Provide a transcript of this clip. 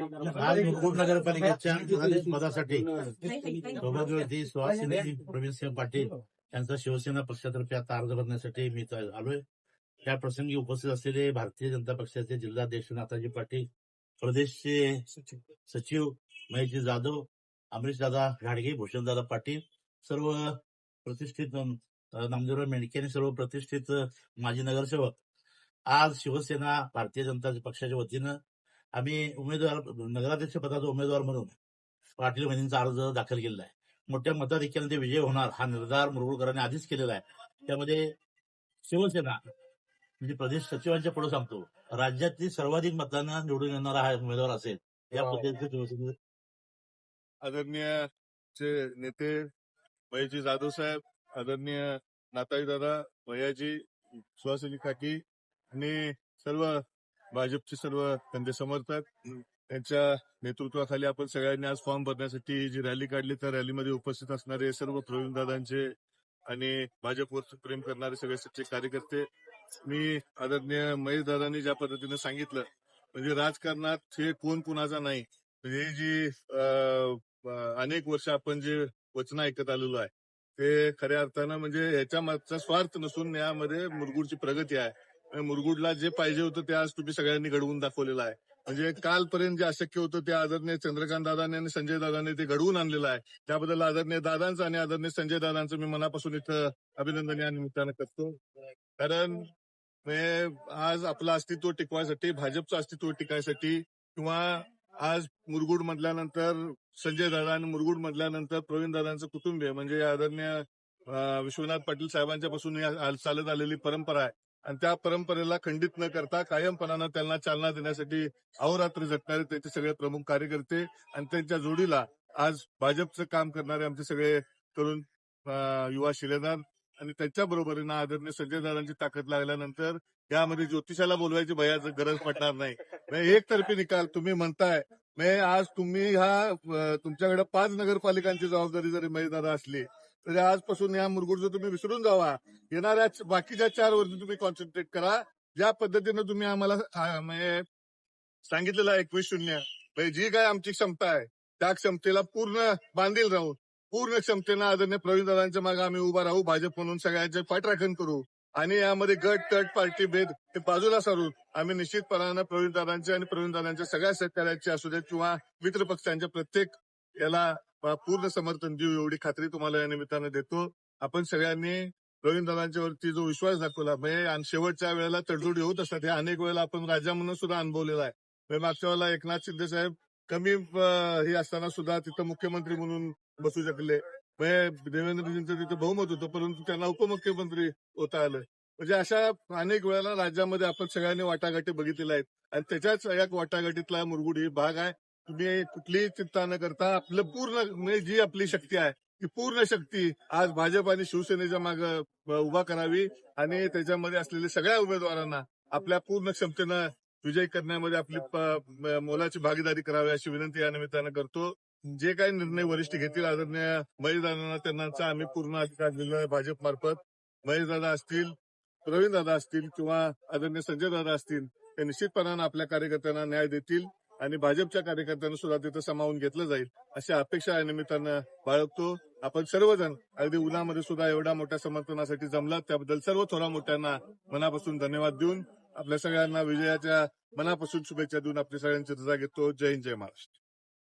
आज मुकुट नगरपालिकेच्या पदासाठी सौभाग्यवती सुहासिनी प्रवीणसिंह पाटील यांचा शिवसेना पक्षातर्फे आता अर्ज भरण्यासाठी मी आलोय. त्या प्रसंगी उपस्थित असलेले भारतीय जनता पक्षाचे जिल्हाध्यक्ष नाथाजी पाटील प्रदेशचे सचिव महेशजी जाधव अमरीश दादा घाडगे भूषणदादा पाटील सर्व प्रतिष्ठित नामदेवराव मेंढके आणि सर्व प्रतिष्ठित माजी नगरसेवक. आज शिवसेना भारतीय जनता पक्षाच्या वतीनं आम्ही उमेदवार नगराध्यक्ष पदाचा उमेदवार म्हणून पाटील बहिणींचा अर्ज दाखल केलेला आहे मोठ्या मताधिक्याने ते विजय होणार हा निर्धार मुरगुळकरांनी आधीच केलेला आहे त्यामध्ये शिवसेना म्हणजे प्रदेश सचिवांच्या पुढे सांगतो राज्यातील सर्वाधिक मतदान निवडून येणारा हा उमेदवार असेल या वा. पद्धतीचे शिवसेने आदरणीय नेते महेशजी जाधव साहेब आदरणीय नाताई दादा भैयाजी सुहासिनी काकी आणि सर्व भाजपचे सर्व त्यांचे समर्थक त्यांच्या नेतृत्वाखाली आपण सगळ्यांनी आज फॉर्म भरण्यासाठी जी रॅली काढली त्या रॅलीमध्ये उपस्थित असणारे सर्व प्रवीण दादांचे आणि भाजपवर प्रेम करणारे सगळे सच्चे कार्यकर्ते मी आदरणीय महेश दादांनी ज्या पद्धतीने सांगितलं म्हणजे राजकारणात हे कोण कुणाचा नाही म्हणजे जी अनेक वर्ष आपण जे वचन ऐकत आलेलो आहे ते खऱ्या अर्थानं म्हणजे याच्या मागचा स्वार्थ नसून यामध्ये मुरगुडची प्रगती आहे. मुरगुडला जे पाहिजे होतं ते आज तुम्ही सगळ्यांनी घडवून दाखवलेलं आहे. म्हणजे कालपर्यंत जे अशक्य होतं ते आदरणीय चंद्रकांत दादांनी आणि संजय दादांनी ते घडवून आणलेलं आहे. त्याबद्दल आदरणीय दादांचं आणि आदरणीय संजय दादांचं मी मनापासून इथं अभिनंदन या निमित्तानं करतो. कारण हे आज आपलं अस्तित्व टिकवायसाठी भाजपचं अस्तित्व टिकायसाठी किंवा आज मुरगुड म्हटल्यानंतर संजय दादा आणि मुरगुड म्हटल्यानंतर प्रवीण दादांचं कुटुंबीय म्हणजे आदरणीय विश्वनाथ पाटील साहेबांच्या पासून चालत आलेली परंपरा आहे. आणि त्या परंपरेला खंडित न करता कायमपणानं त्यांना चालना देण्यासाठी अहोरात्र झटणारे त्याचे सगळे प्रमुख कार्यकर्ते आणि त्यांच्या जोडीला आज भाजपचं काम करणारे आमचे सगळे तरुण युवा शिलेदार आणि त्यांच्या बरोबरीनं आदरणीय संजय दादांची ताकद लागल्यानंतर यामध्ये ज्योतिषाला बोलवायची भयाची गरज पडणार नाही. एकतर्फी निकाल तुम्ही म्हणताय. म्हणजे आज तुम्ही ह्या तुमच्याकडे पाच नगरपालिकांची जबाबदारी जरी दादा असली तरी आजपासून या मुरगुडचं तुम्ही विसरून जावा येणाऱ्या बाकीच्या चार वर्ष तुम्ही कॉन्सन्ट्रेट करा. ज्या पद्धतीनं तुम्ही आम्हाला म्हणजे सांगितलेलं एकवीस शून्य म्हणजे जी काय आमची क्षमता आहे त्या क्षमतेला पूर्ण बांधील राहू पूर्ण क्षमतेनं आदरणीय प्रवीण दादांच्या मागे आम्ही उभा राहू भाजप म्हणून सगळ्यांचे पाठराखण करू. आणि यामध्ये गट तट पार्टी भेद हे बाजूला सारून आम्ही निश्चितपणानं प्रवीण दादांचे आणि प्रवीण दादांच्या सगळ्या सहकार्याचे असू देत किंवा मित्र पक्षांच्या प्रत्येक याला पूर्ण समर्थन देऊ एवढी खात्री तुम्हाला या निमित्तानं देतो. आपण सगळ्यांनी प्रवीण वरती जो विश्वास दाखवला म्हणजे आणि शेवटच्या वेळेला तडजोडी होत असतात. हे अनेक वेळेला आपण राजा म्हणून सुद्धा अनुभवलेला आहे. म्हणजे मागच्या वेळेला एकनाथ शिंदे साहेब कमी हे असताना सुद्धा तिथं मुख्यमंत्री म्हणून बसू शकले. म्हणजे देवेंद्रजींचं तिथे बहुमत होतं परंतु त्यांना उपमुख्यमंत्री होता आलं. म्हणजे अशा अनेक वेळेला राज्यामध्ये आपण सगळ्यांनी वाटाघाटी बघितलेल्या आहेत. आणि त्याच्याच या वाटाघाटीतला मुरगुड ही भाग आहे. तुम्ही कुठलीही चिंता न करता आपलं पूर्ण म्हणजे जी आपली शक्ती आहे ती पूर्ण शक्ती आज भाजप आणि शिवसेनेच्या माग उभा करावी आणि त्याच्यामध्ये असलेल्या सगळ्या उमेदवारांना आपल्या पूर्ण क्षमतेनं विजय करण्यामध्ये आपली मोलाची भागीदारी करावी अशी विनंती या निमित्तानं करतो. जे काही निर्णय वरिष्ठ घेतील आदरणीय महेशदादांना त्यांना आम्ही पूर्ण अधिकार दिलेला आहे भाजप मार्फत. महेशदादा असतील प्रवीण दादा असतील किंवा आदरणीय संजय दादा असतील ते निश्चितपणानं आपल्या कार्यकर्त्यांना न्याय देतील. आणि भाजपच्या कार्यकर्त्यांना सुद्धा तिथं सामावून घेतलं जाईल अशी अपेक्षा या निमित्तानं बाळगतो. आपण सर्वजण अगदी उन्हामध्ये सुद्धा एवढ्या मोठ्या समर्थनासाठी जमलात. त्याबद्दल सर्व थोडा मोठ्यांना मनापासून धन्यवाद देऊन आपल्या सगळ्यांना विजयाच्या मनापासून शुभेच्छा देऊन आपल्या सगळ्यांची रजा घेतो. जय हिंद जय महाराष्ट्र.